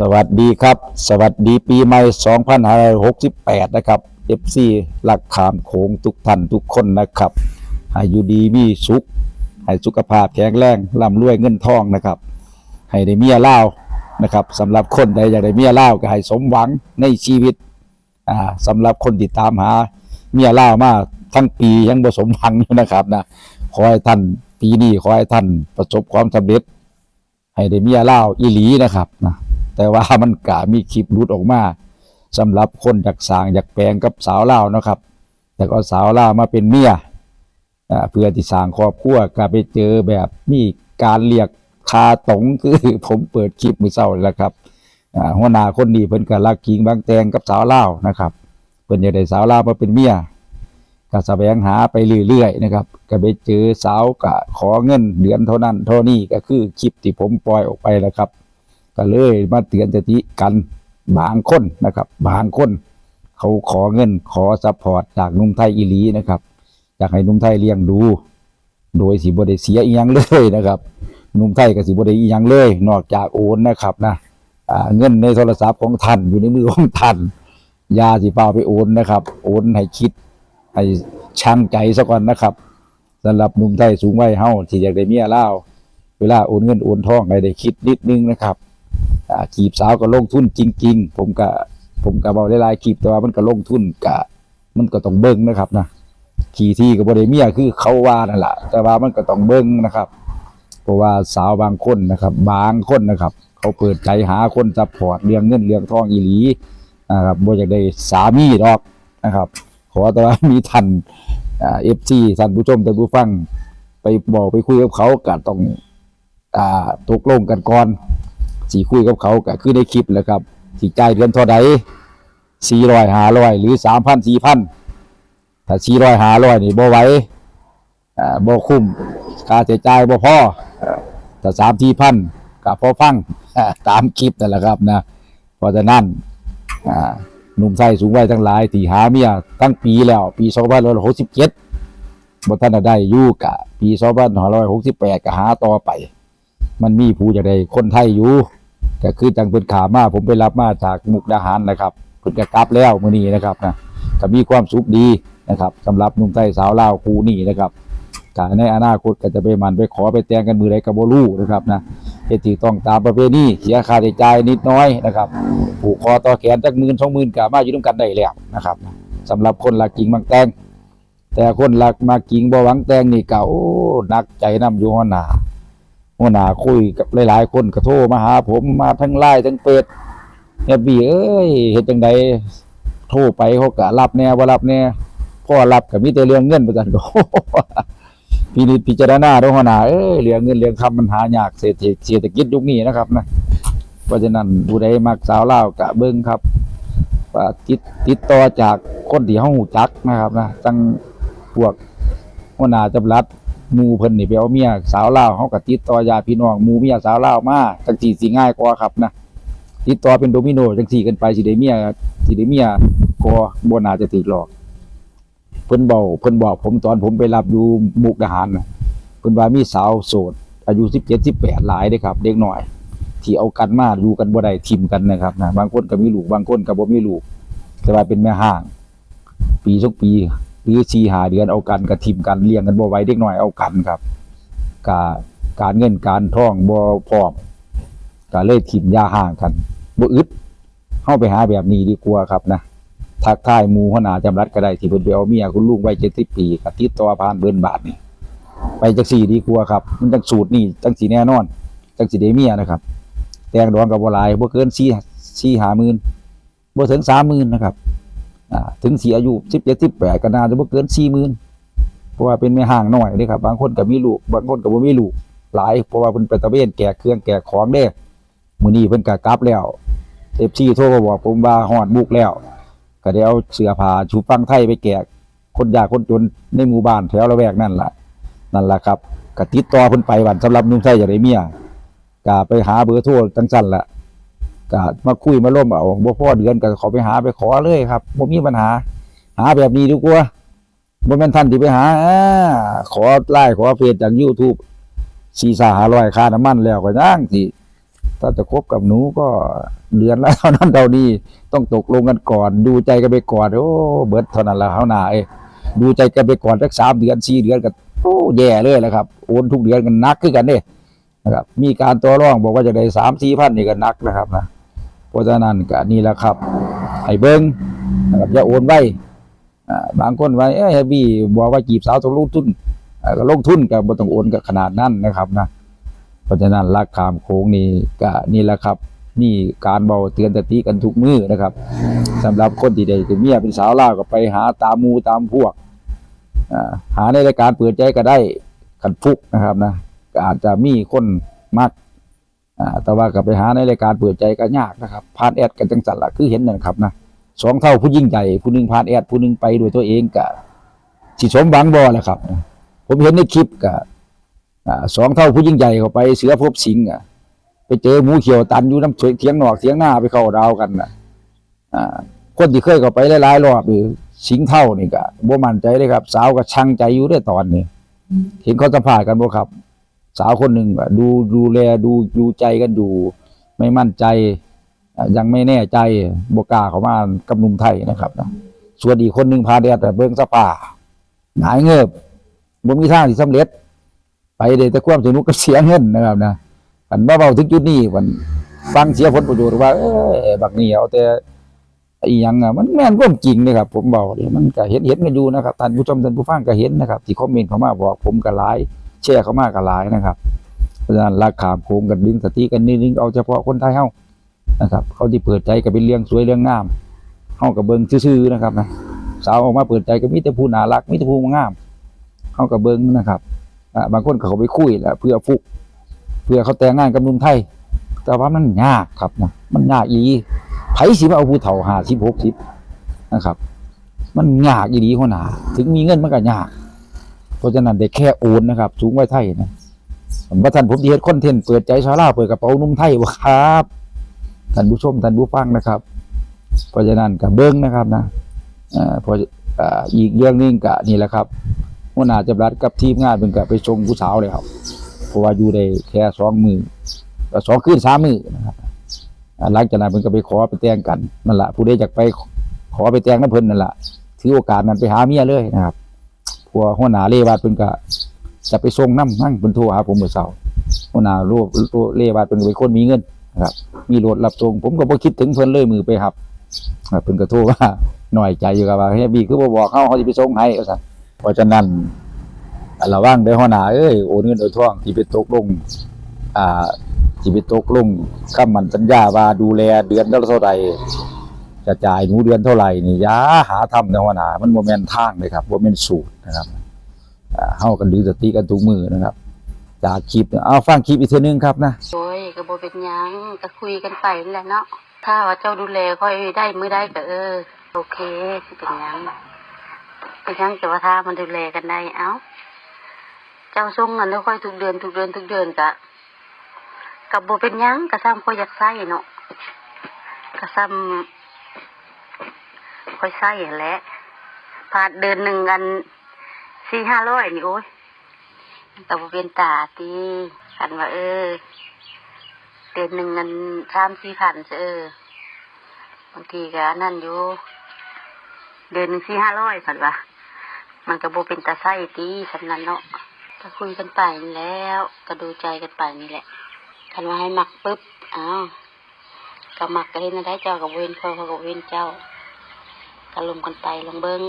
สวัสดีครับ สวัสดีปีใหม่ 2568 นะครับ FC หลักขามโขงทุกท่านทุกคนนะครับให้อยู่ดีมีสุข ให้สุขภาพแข็งแรงร่ำรวยเงินทองนะครับ ให้ได้เมียเล่านะครับสำหรับคนใดอยากได้เมียเล่าก็ให้สมหวังในชีวิตอ่าสำหรับคนที่ตามหาเมียเล่ามาทั้งปียังบ่สมหวังอยู่นะครับนะขอให้ท่านปีนี้ขอให้ท่านประสบความสำเร็จ ให้ได้เมียเล่าอีหลีนะครับนะ แต่ว่ามันกะมีคลิปหลุดออกมาสำหรับคนอยากสางอยากแปลงกับสาวเล่านะครับ แต่ก็สาวเล่ามาเป็นเมียเพื่อที่สางครอบครัวก็ไปเจอแบบมีการเรียกคาตงคือผมเปิดคลิปมือเศร้าแล้วครับหัวหน้าคนดีเพิ่นก็รักกิงบางแตงกับสาวเล่านะครับเพิ่นอยากได้สาวเล่ามาเป็นเมียก็แสวงหาไปเรื่อยๆนะครับก็ไปเจอสาวก็ขอเงินเดือนเท่านั้นเท่านี้ก็คือคลิปที่ผมปล่อยออกไปแล้วครับ ก็เลยมาเตือนสติกันบางคนนะครับ บางคน เขาขอเงินขอซัพพอร์ตจากนุ่มไทยอีลีนะครับอยากให้นุ่มไทยเลี้ยงดู โดยสิบได้เสียอีหยังเลยนะครับนุ่มไทยก็สิบได้อีหยังเลย นอกจากโอนนะครับนะเงินในโทรศัพท์ของท่านอยู่ในมือของท่านยาสิเปล่าไปโอนนะครับ โอนให้คิดให้ช่างใจซะก่อนนะครับสำหรับหนุ่มไทยสูงวัยเฮาที่อยากได้เมียเล่าเวลาโอนเงินโอนทองให้ได้คิดนิดนึงนะครับ อ่าจีบสาวก็ลงทุนจริง ๆ ผมก็ผมก็บอกหลายๆคลิปแต่ว่ามันก็ลงทุนกะมันก็ต้องเบิ่งนะครับนะขี่ที่ก็บ่ได้เมียคือเขาว่านั่นแหละแต่ว่ามันก็ต้องเบิ่งนะครับ เพราะว่าสาวบางคนนะครับ บางคนนะครับ เขาเปิดใจหาคนซัพพอร์ตเรื่องเงินเรื่องทองอีหลีนะครับบ่อยากได้สามีดอกนะครับ ขอแต่ว่ามีท่านเอฟซีท่านผู้ชมท่านผู้ฟัง ไปบอกไปคุยกับเขาก็ต้องอตกลงกันก่อน สีคุยกับเขาก็คือในคลิปแหละครับสีจ่ายเดือนเท่าใดสี่ร้อยห้าร้อยหรือสามพันสี่พันถ้าสี่ร้อยห้าร้อยนี่บ่ไหวอ่าบ่คุ้มค่าใช้จ่ายบ่พออ่าถ้าสามที่พันก็พอฟังอ่าตามคลิปนั่นแหละครับนะเพราะฉะนั้นอ่าหนุ่มไทยสูงวัยทั้งหลายที่หาเมียตั้งปีแล้ว ปี2567บ่ทันได้อยู่กะ ปี2568ก็หาต่อไป มันมีผู้จะได้คนไทยอยู่ ก็คือจังเพิ่นขามาผมไปรับมาจากมุกดาหารนะครับเพิ่นก็กลับแล้วมื้อนี้นะครับนะก็มีความสุขดีนะครับสำหรับหนุ่มไทยสาวลาวคู่นี้นะครับก็ในอนาคตก็จะไปมันไปขอไปแต่งกันมือใดก็บ่รู้นะครับนะเฮ็ดที่ต้องตามประเพณีเสียค่าใช้จ่ายนิดน้อยนะครับผูกคอต่อแขนจักหมื่นสองหมื่นก็มาอยู่ด้วยกันได้แล้วนะครับสำหรับคนรักจริงบางแตงแต่คนรักมากิงบ่หวังแตงนี่เก็โอ้หนักใจนํอยู่หัวหน้า หัวหน้าคุยกับหลาย ๆ คนก็โทรมาหา ผมมาทั้งไลน์ทั้งเฟซเนี่ยบีเอ้ยเฮ็ดจังไดโทรไปเขาก็รับแน่บ่รับแน่พ่อรับก็มีแต่เรื่องเงินประจันก็พินิจพิจารณาด้วยหัวหน้าเอ้ยเรื่องเงินเรื่องคำมันหายากเศรษฐกิจเศรษฐกิจยุคนี้นะครับนะเพราะฉะนั้นผู้ใดมักสาวเล่ากะเบิ่งครับว่าติดติดต่อจากคนที่เฮาฮู้จักนะครับนะตั้งพวกหัวหน้าจำรัด หมูเพิ่นนี่ไปเอาเมียสาวลาวเฮาก็ติดต่อญาติพี่น้องหมูเมียสาวลาวมาจังซี่สิง่ายกว่าครับนะติดต่อเป็นโดมิโนจังซี่กันไปสิได้เมียสิได้เมียก็บ่น่าจะติดหรอกเพิ่นบอกเพิ่นบอกผมตอนผมไปรับอยู่มุกดาหารนะเพิ่นว่ามีสาวโสด อายุ17 18หลายเด้ครับ เด็กหน้อย ที่เอากันมาดูกันบ่ได้ทิมกันนะครับนะบางคนก็มีลูกบางคนก็บ่มีลูก แต่ว่าเป็นแม่ห้าง ปีสองปี หรือ4 5เดือนเอากันก็ทิมกันเลี้ยงกันบ่ไหวเด็กน้อยเอากันครับกาการเงินการท่องบ่พร้อมก็เลยทิมยาห่างกันบ่อึดเฮาไปหาแบบนี้ดีกว่าครับนะทักทายมูหัวหน้าจำรัดก็ได้ที่เพิ่นไปเอาเมียคุณลุงวัย70ปีก็ติดต่อผ่านเบิ่นบาทนี่ไปจักสี่ดีกว่าครับ มันจังสูตรนี่จังสิแน่นอนจังสิได้เมียนะครับ แตงดองกับบ่หลายบ่เกิน4 4 5หมื่นบ่ถึง30,000นะครับ ถึงสิอายุ17 18ก็น่าจะบ่เกิน40,000เพราะว่าเป็นแม่ห้างหน้อยเด้ครับบางคนก็มีลูกบางคนก็บ่มีลูกหลายเพราะว่าเพิ่นไปตะเวนแกะเครื่องแกะของเด้มื้อนี้เพิ่นก็กลับแล้ว FC โทรมาบอกผมว่าฮอดบุกแล้ว ก็ได้เอาเสื้อผ้าชูฟังไทยไปแกะคนยากคนจนในหมู่บ้านแถวละแวกนั่นล่ะ นั่นล่ะครับก็ติดต่อเพิ่นไปวันสำหรับนุ่มไทยอยาได้เมียก็ไปหาเบอร์โทรจังซั่นแหละ ก็มาคุยมาร่วมเอาบ่พอเดือนก็ขาไปหาไปขอเลยครับบ่มีปัญหา หาแบบนี้ดีกว่าบ่แม่นท่านที่ไปหาอขอไลน์ขอเฟซจาก YouTube 4 5 500ค่าน้ำมันแล้วก็ยังสิถ้าจะคบกับหนูก็เดือนละเท่านั้นเท่านี้ต้องตกลงกันก่อน ดูใจกันไปก่อนโอ้เบิดเท่านั้นละเฮาหนาเอ้ดูใจกันไปก่อนสักสามเดือนสี่เดือนก็โอ้แย่เลยแหละครับโอนทุกเดือนกันนักขึ้นกันเนี่ยนะครับมีการต่อรองบอกว่าจะได้สามสี่พันนี่ก็นักนะครับนะ เพราะฉะนั้นก็นี่แหละครับให้เบิ้งนะครับอย่าโอนไว้บางคนว่าเอ้ยบี้บอกว่าจีบสาวต้องลงทุนก็ลงทุนก็บ่ต้องโอนกับขนาดนั้นนะครับนะเพราะฉะนั้นรักขามโค้งนี่ก็นี่แหละครับมีการเบาเตือนสติกันทุกมือนะครับสำหรับคนที่ได้เป็นเมียเป็นสาวล่าก็ไปหาตามมูตามพวกหาในรายการเปิดใจก็ได้กันฟุกนะครับนะอาจจะมีคนมัก แต่ว่าก็ไปหาในรายการเปิดใจก็ยากนะครับผ่านแอดกันจังสันละคือเห็นนะครับนะสองเท่าผู้ยิ่งใหญ่ผู้หนึ่งผ่านแอดผู้หนึ่งไปด้วยตัวเองก็สิสมบังบอแหละครับ ผมเห็นในคลิปก็อ่าสองเท่าผู้ยิ่งใหญ่เข้าไปเสือพบสิงห์อะไปเจอหมูเขียวตันอยู่น้ำเถียงหนอกเถียงหน้าไปเข้าดาวกันนะอ่าคนที่เคยเข้าไปหลายๆรอบหรือสิงห์เท่านี่ก็บ่มั่นใจเลยครับ สาวก็ช่างใจอยู่ได้ตอนนี้เห็นเขาสัมภาษณ์กันบ่ครับ สาวคนหนึ่งดูดูแลดูดูใจกันอยู่ ไม่มั่นใจ ยังไม่แน่ใจบกาเขามากับนุ่มไทยนะครับนะส่วนอีกคนหนึ่งพาแดดแต่เบิ่งสภาหงายเงิบบ่มีทางที่สำเร็จ ไปเดแต่ความสนุกกับเสียเงินนะครับนะอันว่าเบาถึงจุดนี้มันฟังเสียผลประโยชน์ว่า เออบักนี่เอาแต่อีหยังอะมันแม่นควมจริงนะครับ ผมบอกเลยมันก็เห็นเห็นกันอยู่นะครับท่านผู้ชมท่านผู้ฟังก็เห็นนะครับ ที่คอมเมนต์เข้ามาบอกผมก็หลาย แชร์เขามาก็หลายนะครับเพราะฉะนั้นราคามโค้งกันดึงสติกันนิดนึงเอาเฉพาะคนไทยเฮานะครับ เขาที่เปิดใจก็เป็นเรื่องสวยเรื่องงามเฮากับเบิงซื่อๆนะครับนะสาวออกมาเปิดใจก็มีแต่ผู้น่ารักมีแต่ผู้งามเฮากับเบิงนะครับบางคนเขาไปคุยแหละเพื่อฟุก เพื่อเขาแต่งงานกับนุ่มไทย แต่ว่ามันยากครับนะมันยากอีไผสิมาเอาผู้เฒ่าหาสิบหกสิบนะครับ มันยากอีดีหัวหนาถึงมีเงินมันก็ยาก ราะฉะนั้นได้แค่โอนนะครับสูงไว้ไทยนะผมว่าท่านผมที่เฮ็ดคอนเทนต์เปิดใจชาวลาเปิดกระเป๋านุ่มไทยบ่ครับท่านผู้ชมท่านผู้ฟังนะครับ เพราะฉะนั้นกับเบิ้งนะครับนะอ่าพออ่าอีกเรื่องนึงก็นี่แหละครับหัวหน้าจำรัดกับทีมงานเพิ่นก็ไปส่งผู้สาวเลยครับเพราะว่าอยู่ได้แค่สองมือเอ่สองคืนสามมือนะครับหลังจากนั้นเพิ่นก็ไปขอไปแต่งกันนั่นแหละผู้ใดอยากไปขอไปแต่งน้ำเพิ่นนั่นแหละถือโอกาสนั้นไปหาเมียเลยนะครับ เพราะวหัวหน้าเลวาดเพิ่นก็จะไปส่งน้ำนั่งเพิ่นโทรหาผมเมื่อเช้าหัวหน้าโลกเลวาดเพิ่นเป็นคนมีเงินครับ มีรถรับส่งผมก็บ่คิดถึงเพิ่นเลยมือไปครับเพิ่นก็โทรว่าหน่อยใจอยู่ครับว่าเฮ้ยบีคือบ่บอกเฮาเฮาสิไปส่งให้ว่าซั่นเพราะฉะนั้นอ่าระวังเด้อหัวหน้าเอ้ยโอนเงินโอนทองที่ไปตกลงอ่าที่ไปตกลงคำมันสัญญาว่าดูแลเดือนละเท่าใด จะจ่ายหนูเดือนเท่าไหร่นี่ยาหาทำนะหัวหนามันบ่แม่นทางเลยครับบ่แม่นสูตรนะครับอ่าเฮากันดึงสติกันทุกมือนะครับ จากคลิปเอาฟังคลิปอีกเทื่อนึงครับนะโอ้ยก็บ่เป็นยังก็คุยกันไปนั่นแหละเนาะถ้าว่าเจ้าดูแลค่อยได้มือได้ก็เออ โอเคสิเป็นยังเป็นยังจะว่าถ้ามันดูแลกันได้เอ้าเจ้าส่งเงินแล้วค่อยทุกเดือนทุกเดือนทุกเดือนกะกับบ่เป็นยังก็ซ้ำค่อยอยากใช้เนาะก็ซ้ำ ค่อยใช้หั่นแหละผ่านเดือนหนึ่งกันสี่ห้าร้อยนี่โอ้ยแต่ว่เป็นตาตีขันว่าเออ เดือนหนึ่งเงินสามสี่พันเออบางทีก็นั่นอยู่ เดือนหนึ่งสี่ห้าร้อยสันว่ามันก็โบเป็นตาไส้ตีสำนันเนาะก็คุยกันไปแล้วก็ดูใจกันไปนี่แหละคันว่าให้หมักปุ๊บอ้าวก็หมักก็เห็นได้เจ้ากับเวนเขาเขากับเวนเจ้า ก็ลมกันไปลองเบิ้ง